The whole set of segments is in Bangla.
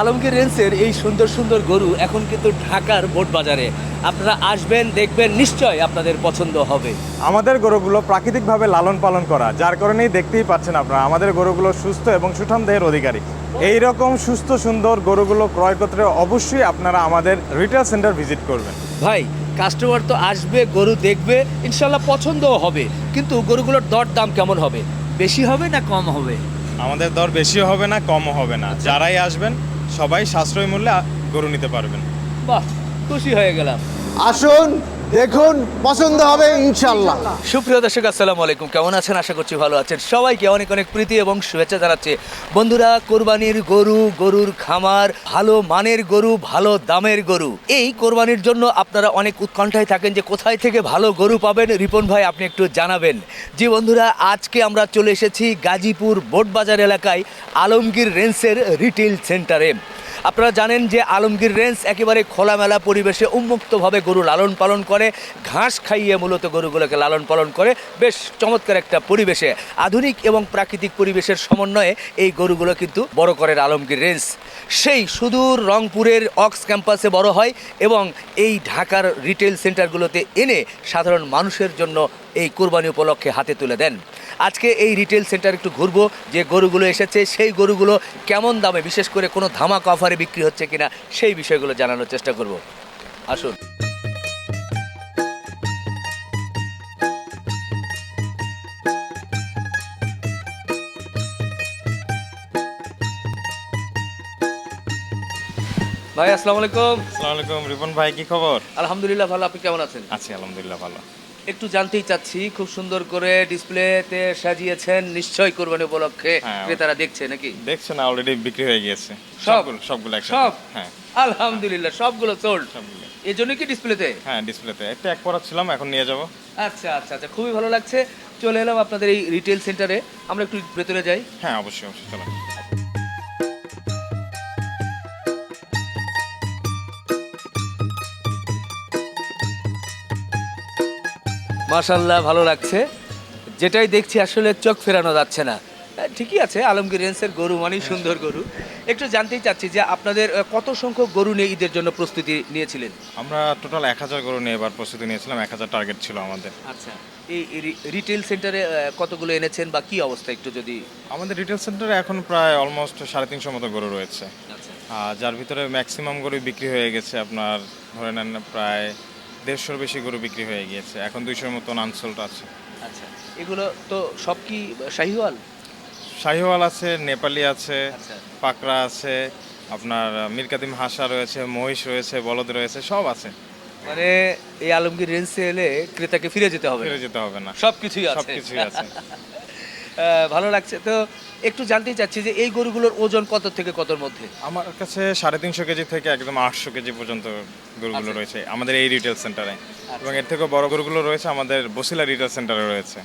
আলমগীর রেঞ্জের এই সুন্দর সুন্দর গরু এখন কিন্তু ঢাকার বোট বাজারে আপনারা আসবেন দেখবেন নিশ্চয় আপনাদের পছন্দ হবে। আমাদের গরুগুলো প্রাকৃতিকভাবে লালন পালন করা যার কারণেই দেখতেই পাচ্ছেন আপনারা আমাদের গরুগুলো সুস্থ এবং সুঠাম দেহের অধিকারী। এই রকম সুস্থ সুন্দর গরুগুলো ক্রয় করতে অবশ্যই আপনারা আমাদের রিটেল সেন্টার ভিজিট করবেন। ভাই কাস্টমার তো আসবে গরু দেখবে ইনশাল্লাহ পছন্দও হবে কিন্তু গরুগুলোর দর দাম কেমন হবে? বেশি হবে না কম হবে? আমাদের দর বেশিও হবে না কমও হবে না। যারাই আসবেন সবাই সাশ্রয় মূল্যে গরু নিতে পারবেন। বাহ খুশি হয়ে গেলাম। আসুন দেখুন, পছন্দ হবে ইনশাল্লাহ। সুপ্রিয় দর্শক, আসসালামু আলাইকুম। কেমন আছেন? আশা করছি ভালো আছেন। সবাইকে অনেক অনেক প্রীতি এবং শুভেচ্ছা জানাচ্ছি। বন্ধুরা, কোরবানির গরু, গরুর খামার, ভালো মানের গরু, ভালো দামের গরু। এই কোরবানির জন্য আপনারা অনেক উৎকণ্ঠায় থাকেন যে কোথায় থেকে ভালো গরু পাবেন। রিপন ভাই, আপনি একটু জানাবেন। জি বন্ধুরা, আজকে আমরা চলে এসেছি গাজীপুর বোটবাজার এলাকায় আলমগীর রেঞ্জের রিটেল সেন্টারে। আপনারা জানেন যে আলমগীর রেঞ্জ একেবারে খোলামেলা পরিবেশে উন্মুক্তভাবে গরু লালন পালন করে, ঘাস খাইয়ে মূলত গরুগুলোকে লালন পালন করে। বেশ চমৎকার একটা পরিবেশে, আধুনিক এবং প্রাকৃতিক পরিবেশের সমন্বয়ে এই গরুগুলো কিন্তু বড় করেন আলমগীর রেঞ্জ। সেই সুদূর রংপুরের অক্স ক্যাম্পাসে বড় হয় এবং এই ঢাকার রিটেল সেন্টারগুলোতে এনে সাধারণ মানুষের জন্য এই কোরবানি উপলক্ষে হাতে তুলে দেন। আজকে এই রিটেল সেন্টার একটু ঘুরবো যে গরুগুলো এসেছে সেই গরুগুলো কেমন দামে বিশেষ করে কোনো ধামাক অফারে বিক্রি হচ্ছে কিনা সেই বিষয়গুলো জানানোর চেষ্টা করব। আসুন। ভাই আসসালামু আলাইকুম। আসসালামু আলাইকুম রিপন ভাই কি খবর? আলহামদুলিল্লাহ ভালো। আপনি কেমন আছেন? আছি আলহামদুলিল্লাহ ভালো। একটু জানতেই চাচ্ছি খুব সুন্দর করে ডিসপ্লেতে সাজিয়েছেন নিশ্চয়ই কোরবানি উপলক্ষে। হ্যাঁ। ক্রেতারা দেখছে নাকি? দেখছেন অলরেডি বিক্রি হয়ে গিয়েছে। সব? সবগুলো সবগুলো সব? হ্যাঁ। আলহামদুলিল্লাহ সবগুলো সোল্ড এই জন্য কি ডিসপ্লেতে? হ্যাঁ ডিসপ্লেতে। একটা এক পরা ছিলাম এখন নিয়ে যাব। আচ্ছা আচ্ছা আচ্ছা খুবই ভালো লাগছে। চলে এলাম আপনাদের এই রিটেল সেন্টারে আমরা একটু ভেতরে যাই। হ্যাঁ অবশ্যই অবশ্যই চলো মাশাল্লাহ ভালো লাগছে। যেটাই দেখছি আসলে চোখ ফেরানো যাচ্ছে না। ঠিকই আছে আলমগীর রেঞ্জের গরু মানেই সুন্দর গরু। একটু জানতেই চাচ্ছি যে আপনাদের কত সংখ্যক গরু নিয়ে ঈদের জন্য প্রস্তুতি নিয়েছিলেন? আমরা টোটাল এক হাজার গরু নিয়ে এবার প্রস্তুতি নিয়েছিলাম এক হাজার টার্গেট ছিল আমাদের। আচ্ছা এই রিটেল সেন্টারে কতগুলো এনেছেন বা কি অবস্থা একটু যদি? আমাদের রিটেল সেন্টারে এখন প্রায় অলমোস্ট সাড়ে তিনশো মতো গরু রয়েছে। আচ্ছা। যার ভিতরে ম্যাক্সিমাম গরু বিক্রি হয়ে গেছে আপনার ধরে নেন প্রায় দেড়শোর বেশি গরু বিক্রি হয়ে গিয়েছে। এখন দুইশোর মতন আনসোল্ড আছে। আচ্ছা এগুলো তো সব কি শাহিওয়াল? শাহিওয়াল আছে নেপালি আছে আচ্ছা। পাকড়া আছে আপনার মিরকাদিম হাসা রয়েছে মহিষ রয়েছে বলদ রয়েছে সব আছে। মানে এই আলমগীর রেঞ্জে এলে ক্রেতাকে ফিরে যেতে হবে। ফিরে যেতে হবে না। সব কিছুই আছে। সব কিছুই আছে। ভালো লাগছে। তো একটু জানতে চাচ্ছি যে এই গরুগুলোর ওজন কত থেকে কতর মধ্যে? আমার কাছে সাড়ে তিনশো কেজি থেকে একদম আটশো কেজি পর্যন্ত গরুগুলো আচ্ছা। রয়েছে। আমাদের এই রিটেল সেন্টারে এবং এর থেকে বড় গরুগুলো রয়েছে আমাদের বসিলা রিটেল সেন্টারে রয়েছে।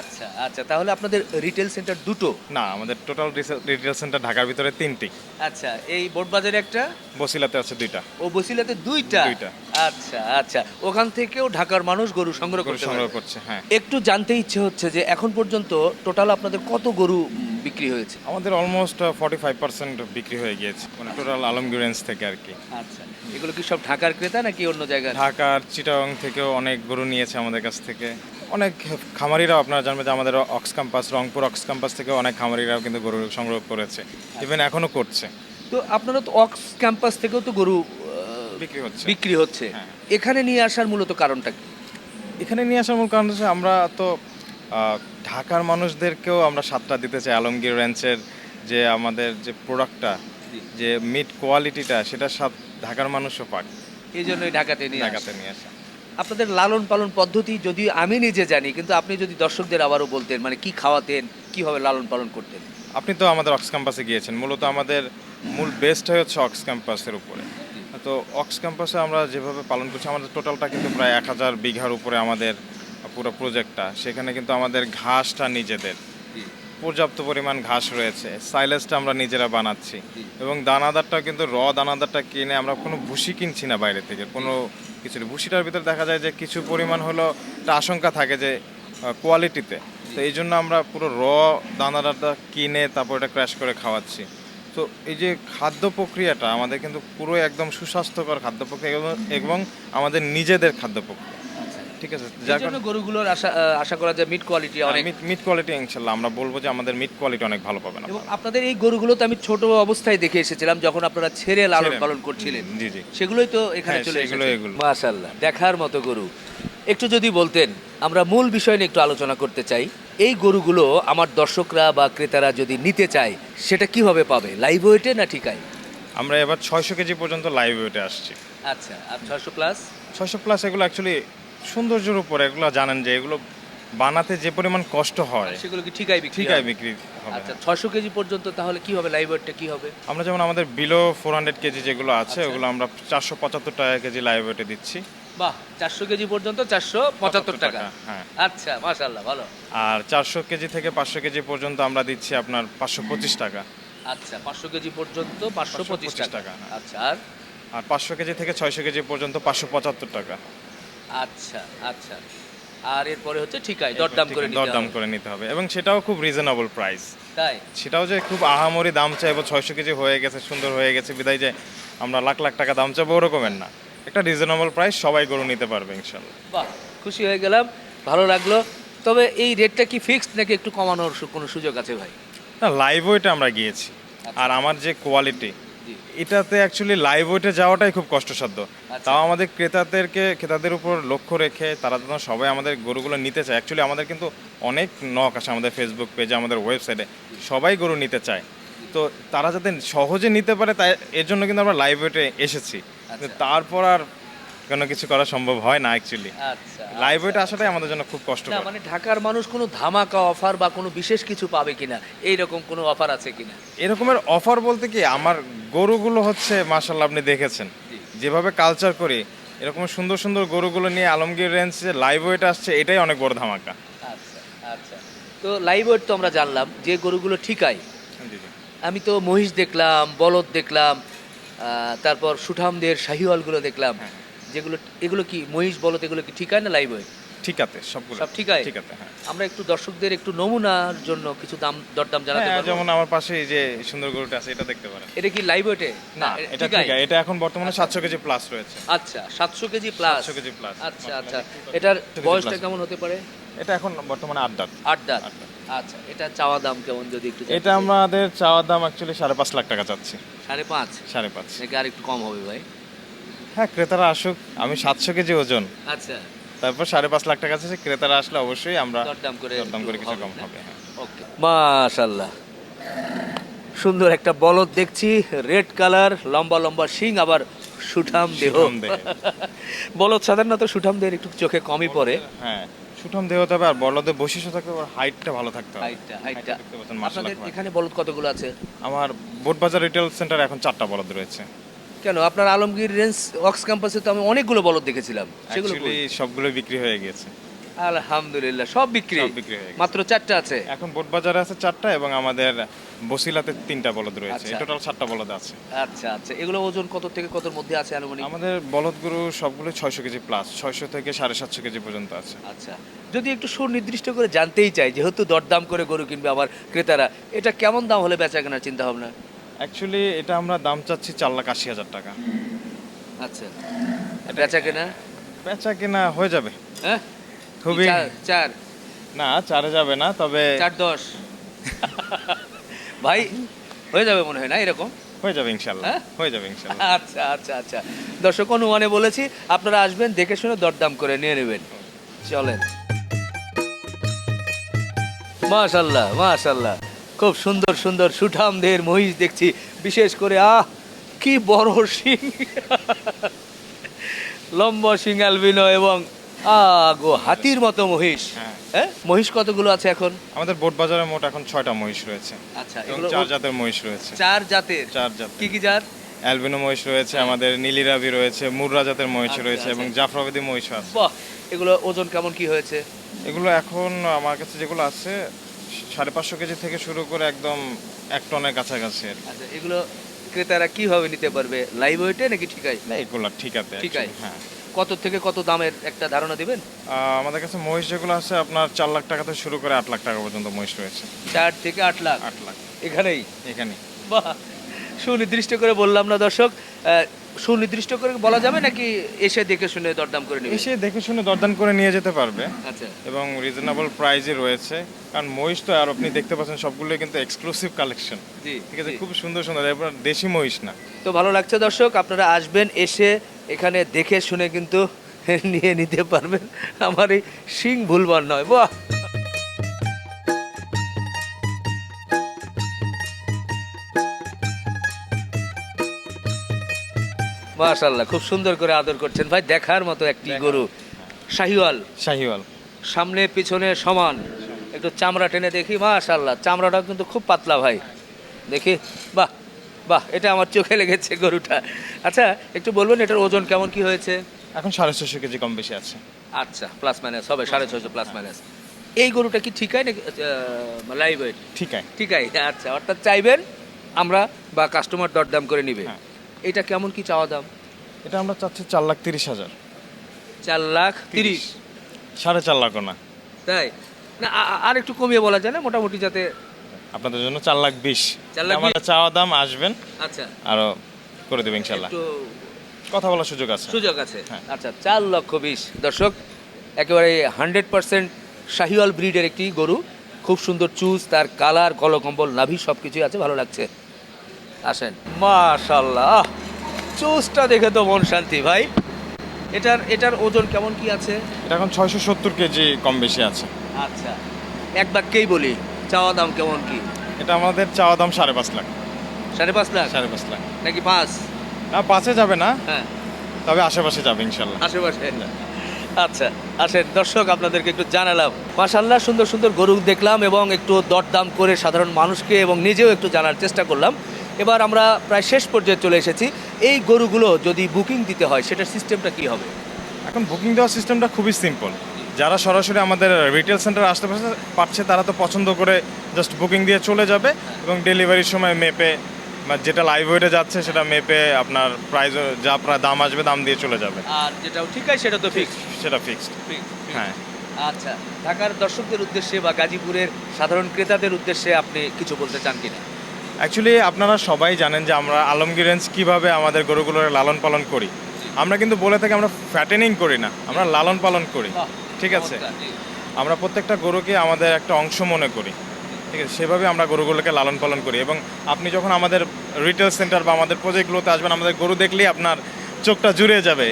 আচ্ছা আচ্ছা তাহলে আপনাদের রিটেল সেন্টার দুটো? না আমাদের টোটাল রিটেল সেন্টার ঢাকার ভিতরে তিনটি। আচ্ছা এই বোটবাজারে একটা? বসিলাতে আছে দুইটা। ও বসিলাতে দুইটা? দুইটা। আচ্ছা আচ্ছা ওখান থেকেও ঢাকার মানুষ গরু সংগ্রহ গরু করতে সংগ্রহ করছে হ্যাঁ। একটু জানতে ইচ্ছে হচ্ছে যে এখন পর্যন্ত টোটাল আপনাদের কত গরু বিক্রি হয়েছে? আমাদের অলমোস্ট ফর্টি ফাইভ পার্সেন্ট বিক্রি হয়ে গিয়েছে মানে টোটাল আলমগীর রেঞ্জ থেকে আর কি। আচ্ছা এগুলো কি সব ঢাকার ক্রেতা নাকি অন্য জায়গায় ঢাকার চিটাগং থেকেও অনেক গরু নিয়েছে আমাদের কাছ থেকে। অনেক খামারিরাও আপনারা জানবেন যে আমাদের ox campus Rangpur ox campus থেকে অনেক খামারিরাও কিন্তু গরু সংগ্রহ করেছে ইভেন এখনও করছে। তো আপনারা তো অক্স ক্যাম্পাস থেকেও তো গরু বিক্রি হচ্ছে। বিক্রি হচ্ছে। হ্যাঁ। এখানে নিয়ে আসার মূলত কারণটা কি? এখানে নিয়ে আসার মূল কারণ হচ্ছে আমরা তো ঢাকার মানুষদেরকেও আমরা সাতটা দিতে চাই। আলমগীর রেঞ্চের যে আমাদের যে প্রোডাক্টটা যে মিট কোয়ালিটিটা সেটা সাত ঢাকার মানুষও পাক এই জন্যই ঢাকাতে নিয়ে ঢাকাতে নিয়ে আসা। আপনাদের লালন পালন পদ্ধতি যদি আমি নিজে জানি কিন্তু আপনি যদি দর্শকদের আবারও বলতেন মানে কি খাওয়াতেন কীভাবে লালন পালন করতেন? আপনি তো আমাদের অক্স ক্যাম্পাসে গিয়েছেন। মূলত আমাদের মূল বেস্টটাই হচ্ছে অক্স ক্যাম্পাসের উপরে। তো অক্স ক্যাম্পাসে আমরা যেভাবে পালন করছি আমাদের টোটালটা কিন্তু প্রায় এক হাজার বিঘার উপরে আমাদের পুরো প্রজেক্টটা। সেখানে কিন্তু আমাদের ঘাসটা নিজেদের। পর্যাপ্ত পরিমাণ ঘাস রয়েছে। সাইলেসটা আমরা নিজেরা বানাচ্ছি। এবং দানাদারটা কিন্তু র দানাদারটা কিনে আমরা কোনো ভুসি কিনছি না বাইরে থেকে। কোনো কিছু নেই ভুসিটার ভিতরে দেখা যায় যে কিছু পরিমাণ হলো একটা আশঙ্কা থাকে যে কোয়ালিটিতে তো এই জন্য আমরা পুরো র দানাটা কিনে তারপর এটা ক্র্যাশ করে খাওয়াচ্ছি। তো এই যে খাদ্য প্রক্রিয়াটা আমাদের কিন্তু পুরো একদম সুস্বাস্থ্যকর খাদ্য প্রক্রিয়া এবং- এবং আমাদের নিজেদের খাদ্য প্রক্রিয়া। ঠিক আছে যার জন্য গরুগুলোর আশা আশা করা যায় মিট কোয়ালিটি অনেক মিট মিট কোয়ালিটি ইনশাল্লাহ। আমরা বলব যে আমাদের মিট কোয়ালিটি অনেক ভালো পাবেন এবং আপনাদের এই গরুগুলো তো আমি ছোট অবস্থায় দেখে এসেছিলাম যখন আপনারা ছেড়ে লালন পালন করছিলেন। জি জি। সেগুলোই তো এখানে হ্যাঁ, চলে সেগুলো এসেছে। এগুলো। মাশাআল্লাহ দেখার মতো গরু। একটু যদি বলতেন আমরা মূল বিষয় নিয়ে একটু আলোচনা করতে চাই। এই গরুগুলো আমার দর্শকরা বা ক্রেতারা যদি নিতে চায় সেটা কীভাবে পাবে? লাইভ ওয়েটে না ঠিকায়? আমরা এবার ছয়শো কেজি পর্যন্ত লাইভ ওয়েটে আসছি। আচ্ছা আর ছয়শো প্লাস ছয়শো প্লাস এগুলো অ্যাকচুয়ালি সৌন্দর্যের উপর এগুলো জানেন যে এগুলো বানাতে যে পরিমাণ কষ্ট হয় সেগুলো কি ঠিকায় বিক্রি ঠিকাই বিক্রি হবে। আচ্ছা ছয়শো কেজি পর্যন্ত তাহলে কি হবে? লাইভ ওয়েটটা কি হবে? আমরা যেমন আমাদের বিলো ফোর হান্ড্রেড কেজি যেগুলো আছে আচ্ছা। ওগুলো আমরা চারশো পঁচাত্তর টাকা কেজি লাইভ ওয়েটে দিচ্ছি। বাহ চারশো কেজি পর্যন্ত চারশো পঁচাত্তর টাকা। হ্যাঁ। আচ্ছা মাশাল্লাহ ভালো। আর চারশো কেজি থেকে পাঁচশো কেজি পর্যন্ত আমরা দিচ্ছি আপনার পাঁচশো পঁচিশ টাকা। আচ্ছা পাঁচশো কেজি পর্যন্ত পাঁচশো পঁচিশ 525 টাকা। টাকা, হ্যাঁ। আচ্ছা আর? আর পাঁচশো কেজি থেকে ছয়শো কেজি পর্যন্ত পাঁচশো পঁচাত্তর টাকা। আচ্ছা আচ্ছা। আর এরপরে হচ্ছে ঠিকায় দরদাম করে নিতে দরদাম হবে। করে নিতে হবে। এবং সেটাও খুব রিজনেবল প্রাইস তাই? সেটাও যে খুব আহামরি দাম চাইব ছয়শো কেজি হয়ে গেছে সুন্দর হয়ে গেছে বিদায় যে আমরা লাখ লাখ টাকা দাম চাইব ওরকমের না। একটা রিজনেবল প্রাইস সবাই গরু নিতে পারবে ইনশাল্লাহ বাহ খুশি হয়ে গেলাম ভালো লাগল। তবে এই রেটটা কি ফিক্সড নাকি একটু কমানোর কোনো সুযোগ আছে ভাই? না লাইভ ওয়েটে আমরা গিয়েছি। আর আমার যে কোয়ালিটি। এটাতে অ্যাকচুয়ালি লাইভ ওয়েটে যাওয়াটাই খুব কষ্টসাধ্য। আচ্ছা। তাও আমাদের ক্রেতাদেরকে ক্রেতাদের উপর লক্ষ্য রেখে তারা যেন সবাই আমাদের গরুগুলো নিতে চায়। অ্যাকচুয়ালি আমাদের কিন্তু অনেক নক আসে আমাদের ফেসবুক পেজে আমাদের ওয়েবসাইটে সবাই গরু নিতে চায়। তো তারা যাতে সহজে নিতে পারে তাই এর জন্য কিন্তু আমরা লাইভ ওয়েটে এসেছি। আচ্ছা। তারপর আর কোনো কিছু করা সম্ভব হয় না অ্যাকচুয়ালি আচ্ছা লাইভ ওয়েটে আসাটাই আমাদের জন্য খুব কষ্ট না মানে ঢাকার মানুষ কোনো ধামাকা অফার বা কোনো বিশেষ কিছু পাবে কিনা? এই রকম কোনো অফার আছে কিনা? এরকমের অফার বলতে কি আমার গরুগুলো হচ্ছে মাশাল্লাহ আপনি দেখেছেন। যেভাবে কালচার করি এরকম সুন্দর সুন্দর গরুগুলো নিয়ে আলমগীর রেঞ্জে লাইভ ওয়েট আসছে এটাই অনেক বড় ধামাকা। আচ্ছা আচ্ছা। তো লাইভ ওয়েট তো আমরা জানলাম যে গরুগুলো ঠিকাই। আমি তো মহিষ দেখলাম বলদ দেখলাম তারপর সুঠামদের শাহিওয়ালগুলো দেখলাম। হ্যাঁ। যেগুলো এগুলো কি মহিষ বলদ এগুলো কি ঠিকায় না লাইভ ওয়েট ঠিক আছে সবগুলো সব ঠিকায় ঠিক আছে হ্যাঁ। আমরা একটু দর্শকদের একটু নমুনার জন্য কিছু দাম দরদাম জানাতে হ্যাঁ, পারব। যেমন আমার পাশে এই যে সুন্দর গরুটা আছে এটা দেখতে পারেন। এটা কি লাইভ ওয়েটে না এটা ঠিক আছে এটা এখন বর্তমানে সাতশো কেজি প্লাস রয়েছে। আচ্ছা সাতশো কেজি প্লাস 700 কেজি প্লাস আচ্ছা আচ্ছা। এটার বয়সটা কেমন হতে পারে? এটা এখন বর্তমানে আট দাঁত। আট দাঁত। আচ্ছা এটা চাওয়া দাম কেমন যদি একটু এটা আমাদের চাওয়া দাম অ্যাকচুয়ালি সাড়ে পাঁচ লাখ টাকা চাচ্ছি। সাড়ে পাঁচ? সাড়ে পাঁচ। নাকি আর একটু কম হবে ভাই? হ্যাঁ ক্রেতারা আসুক। আমি সাতশো কেজি ওজন। আচ্ছা। তারপর সাড়ে পাঁচ লাখ টাকা আছে ক্রেতারা আসলে অবশ্যই আমরা দরদাম করে দরদাম করে কিছু কম হবে, হ্যাঁ। ওকে। মাশাল্লাহ সুন্দর একটা বলদ দেখছি রেড কালার লম্বা লম্বা শিং আবার সুঠাম দেহ। দেহ। বলদ সাধারণত সুঠাম দেহের একটু চোখে কমই পড়ে। হ্যাঁ সুঠাম দেহ হতে হবে আর বড়দের বৈশিষ্ট্য থাকবে ওর হাইটটা ভালো থাকতে হবে। হাইটটা হাইটটা। আপনাদের এখানে বলদ কতগুলো আছে? আমার বোটবাজার রিটেল সেন্টার এখন চারটা বলদ রয়েছে। কেন? আপনার আলমগীর রেঞ্জ অক্স ক্যাম্পাসে তো আমি অনেকগুলো বলদ দেখেছিলাম। সেগুলো কই? সবগুলো বিক্রি হয়ে গেছে। আলহামদুলিল্লাহ সব বিক্রি? সব বিক্রি হয়ে গেছে। মাত্র চারটা আছে? এখন বোটবাজারে আছে চারটা এবং আমাদের বসিলাতে তিনটা বলদ রয়েছে। আচ্ছা। টোটাল সাতটা বলদ আছে। আচ্ছা আচ্ছা। এগুলো ওজন কত থেকে কতর মধ্যে আছে আনুমানিক? আমাদের বলদগুলো সবগুলো ছয়শো কেজি প্লাস ছয়শো থেকে সাড়ে সাতশো কেজি পর্যন্ত আছে। আচ্ছা। যদি একটু সুনির্দিষ্ট করে জানতেই চাই যেহেতু দরদাম করে গরু কিনবে আবার ক্রেতারা এটা কেমন দাম হলে বেচা কেনার চিন্তা ভাবনা অ্যাকচুয়ালি এটা আমরা দাম চাচ্ছি চার লাখ আশি হাজার টাকা। আচ্ছা। বেচা কেনা? বেচা কিনা হয়ে যাবে। হ্যাঁ? খুবই চার চার। না চারে যাবে না তবে চার দশ। ভাই হয়ে যাবে মনে হয় না এরকম? হয়ে যাবে ইনশাল্লাহ। হ্যাঁ? হয়ে যাবে ইনশাল্লাহ। আচ্ছা আচ্ছা আচ্ছা। দর্শক অনুমানে বলেছি আপনারা আসবেন দেখে শুনে দরদাম করে নিয়ে নেবেন। চলেন। মাশাল্লাহ মাশাল্লাহ। খুব সুন্দর সুন্দর সুঠাম দেহের মহিষ দেখছি। বিশেষ করে আহ কি বড় সিং। লম্বা শিং অ্যালবিনো এবং আগো হাতির মতো মহিষ। হ্যাঁ। হ্যাঁ মহিষ কতগুলো আছে এখন? আমাদের বোট বাজারে মোট এখন ছয়টা মহিষ রয়েছে। আচ্ছা এবং এগুলো চার জাতের মহিষ রয়েছে। চার জাতের? চার জাত কি কি জাত? অ্যালবিনো মহিষ রয়েছে আমাদের নীলিরাবি রয়েছে মুররা জাতের মহিষ আচ্ছা, রয়েছে এবং আচ্ছা। জাফরাবাদী মহিষ আছে। বাহ এগুলো ওজন কেমন কি হয়েছে? এগুলো এখন আমার কাছে যেগুলো আছে সাড়ে পাঁচশো কেজি থেকে শুরু করে একদম এক টনের কাছাকাছি আর কি। আচ্ছা এগুলো ক্রেতারা কীভাবে নিতে পারবে? লাইভ ওয়েটে নাকি ঠিকাই না এগুলো ঠিক আছে ঠিকাই? actually, হ্যাঁ। কত থেকে কত দামের একটা ধারণা দিবেন? আহ, আমাদের কাছে মহিষ যেগুলো আছে আপনার চার লাখ টাকা থেকে শুরু করে আট লাখ টাকা পর্যন্ত মহিষ রয়েছে। চার থেকে আট লাখ? আট লাখ। এখানেই? এখানে বাহ সুনির্দিষ্ট করে বললাম না দর্শক। আহ, সুনির্দিষ্ট করে বলা যাবে নাকি এসে দেখে শুনে দরদাম করে নেবে? এসে দেখে শুনে দরদাম করে নিয়ে যেতে পারবে। আচ্ছা। এবং রিজনেবল প্রাইজে রয়েছে। কারণ মহিষ তো আর আপনি দেখতে পাচ্ছেন সবগুলো কিন্তু এক্সক্লুসিভ কালেকশন ঠিক আছে? খুব সুন্দর সুন্দর। এবার দেশি মহিষ না। তো ভালো লাগছে দর্শক আপনারা আসবেন এসে এখানে দেখে শুনে কিন্তু নিয়ে নিতে পারবেন। আমার এই শিং ভুলবার নয়। বাহ! মাশাল্লাহ খুব সুন্দর করে আদর করছেন। ভাই দেখার মতো একটি গরু শাহিওয়াল। শাহিওয়াল। সামনে পিছনে সমান। একটু চামড়া টেনে দেখি মাশাল্লাহ চামড়াটা কিন্তু খুব পাতলা ভাই। দেখি বাহ বাহ এটা আমার চোখে লেগেছে গরুটা। আচ্ছা একটু বলবেন এটার ওজন কেমন কি হয়েছে? এখন সাড়ে ছশো কেজি কম বেশি আছে। আচ্ছা প্লাস মাইনাস হবে সাড়ে ছশো প্লাস মাইনাস এই গরুটা কি ঠিকাই নাকি লাইভ ওয়েট ঠিক আছে ঠিকাই আচ্ছা অর্থাৎ চাইবেন আমরা বা কাস্টমার দরদাম করে নিবে। হ্যাঁ। এটা কেমন কি চাওয়া দাম? এটা আমরা চাচ্ছি চার লাখ তিরিশ হাজার। চার লাখ তিরিশ? সাড়ে চার লাখও না। তাই? না আর একটু কমিয়ে বলা যায় না? মোটামুটি যাতে আপনাদের জন্য চার লাখ বিশ। আমাদের চাওয়া দাম আসবেন। আচ্ছা। আরও করে দেবেন ইনশাল্লাহ। কথা বলার সুযোগ আছে। সুযোগ আছে। হ্যাঁ। আচ্ছা চার লক্ষ বিশ। দর্শক একেবারে হান্ড্রেড পার্সেন্ট শাহিওয়াল ব্রিডের একটি গরু। খুব সুন্দর চুজ তার কালার গলকম্বল নাভি সব কিছুই আছে ভালো লাগছে। আসেন। মাশাল্লাহ চুজটা দেখে তো মন শান্তি ভাই। এটার এটার ওজন কেমন কি আছে? এটা এখন ছয়শো সত্তর কেজি কম বেশি আছে। আচ্ছা। এক বাক্যেই বলি? চাওয়া দাম কেমন কি? এটা আমাদের চাওয়া দাম সাড়ে পাঁচ লাখ। সাড়ে পাঁচ লাখ? সাড়ে পাঁচ লাখ। নাকি পাঁচ? না পাঁচে যাবে না। হ্যাঁ। তবে আশেপাশে যাবে ইনশাল্লাহ আশেপাশে? আচ্ছা আসেন। দর্শক আপনাদেরকে একটু জানালাম। মাশাল্লাহ সুন্দর সুন্দর গরু দেখলাম এবং একটু দরদাম করে সাধারণ মানুষকে এবং নিজেও একটু জানার চেষ্টা করলাম। এবার আমরা প্রায় শেষ পর্যায়ে চলে এসেছি। এই গরুগুলো যদি বুকিং দিতে হয় সেটার সিস্টেমটা কি হবে? এখন বুকিং দেওয়ার সিস্টেমটা খুবই সিম্পল। যারা সরাসরি আমাদের রিটেল সেন্টারে আসতে পারছে পারছে তারা তো পছন্দ করে জাস্ট বুকিং দিয়ে চলে যাবে এবং ডেলিভারির সময় মেপে বা যেটা লাইভ ওয়েটে যাচ্ছে সেটা মেপে আপনার প্রাইস যা প্রায় দাম আসবে দাম দিয়ে চলে যাবে। আর যেটাও ঠিক আছে সেটা তো ফিক্সড সেটা ফিক্সড হ্যাঁ। আচ্ছা ঢাকার দর্শকদের উদ্দেশ্যে বা গাজীপুরের সাধারণ ক্রেতাদের উদ্দেশ্যে আপনি কিছু বলতে চান কিনা? অ্যাকচুয়ালি আপনারা সবাই জানেন যে আমরা আলমগীর রেঞ্জ কীভাবে আমাদের গরুগুলোর লালন পালন করি। আমরা কিন্তু বলে থাকি আমরা ফ্যাটেনিং করি না আমরা লালন পালন করি। ঠিক আছে? আমরা প্রত্যেকটা গরুকে আমাদের একটা অংশ মনে করি। ঠিক আছে? সেভাবে আমরা গরুগুলোকে লালন পালন করি এবং আপনি যখন আমাদের রিটেল সেন্টার বা আমাদের প্রজেক্টগুলোতে আসবেন আমাদের গরু দেখলেই আপনার চোখটা জুড়ে যাবে।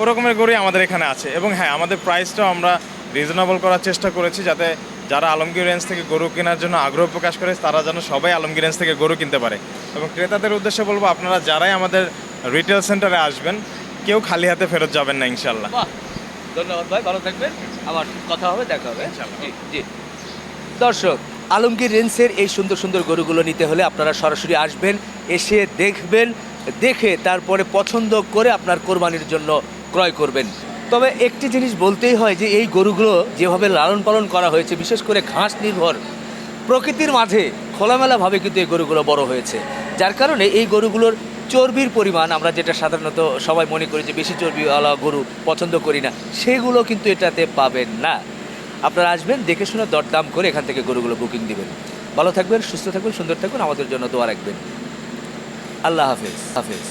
ওরকমের গরুই আমাদের এখানে আছে এবং হ্যাঁ আমাদের প্রাইসটাও আমরা রিজনেবল করার চেষ্টা করেছি যাতে যারা আলমগীর রেঞ্জ থেকে গরু কেনার জন্য আগ্রহ প্রকাশ করে তারা যেন সবাই আলমগীর রেঞ্জ থেকে গরু কিনতে পারে। এবং ক্রেতাদের উদ্দেশ্যে বলব আপনারা যারাই আমাদের রিটেল সেন্টারে আসবেন কেউ খালি হাতে ফেরত যাবেন না ইনশাল্লাহ ধন্যবাদ ভাই ভালো থাকবেন। আমার কথা হবে দেখা হবে। জি দর্শক আলমগীর রেঞ্জের এই সুন্দর সুন্দর গরুগুলো নিতে হলে আপনারা সরাসরি আসবেন এসে দেখবেন দেখে তারপরে পছন্দ করে আপনার কোরবানির জন্য ক্রয় করবেন। তবে একটি জিনিস বলতেই হয় যে এই গরুগুলো যেভাবে লালন পালন করা হয়েছে, বিশেষ করে ঘাস নির্ভর প্রকৃতির মাঝে খোলামেলাভাবে কিন্তু এই গরুগুলো বড় হয়েছে। যার কারণে এই গরুগুলোর চর্বির পরিমাণ আমরা যেটা সাধারণত সবাই মনে করি যে বেশি চর্বিওয়ালা গরু পছন্দ করি না, সেগুলো কিন্তু এটাতে পাবেন না। আপনারা আসবেন, দেখে শুনে দরদাম করে এখান থেকে গরুগুলো বুকিং দিবেন। ভালো থাকবেন, সুস্থ থাকবেন, সুন্দর থাকবেন, আমাদের জন্য দোয়া রাখবেন। আল্লাহ হাফেজ। হাফেজ।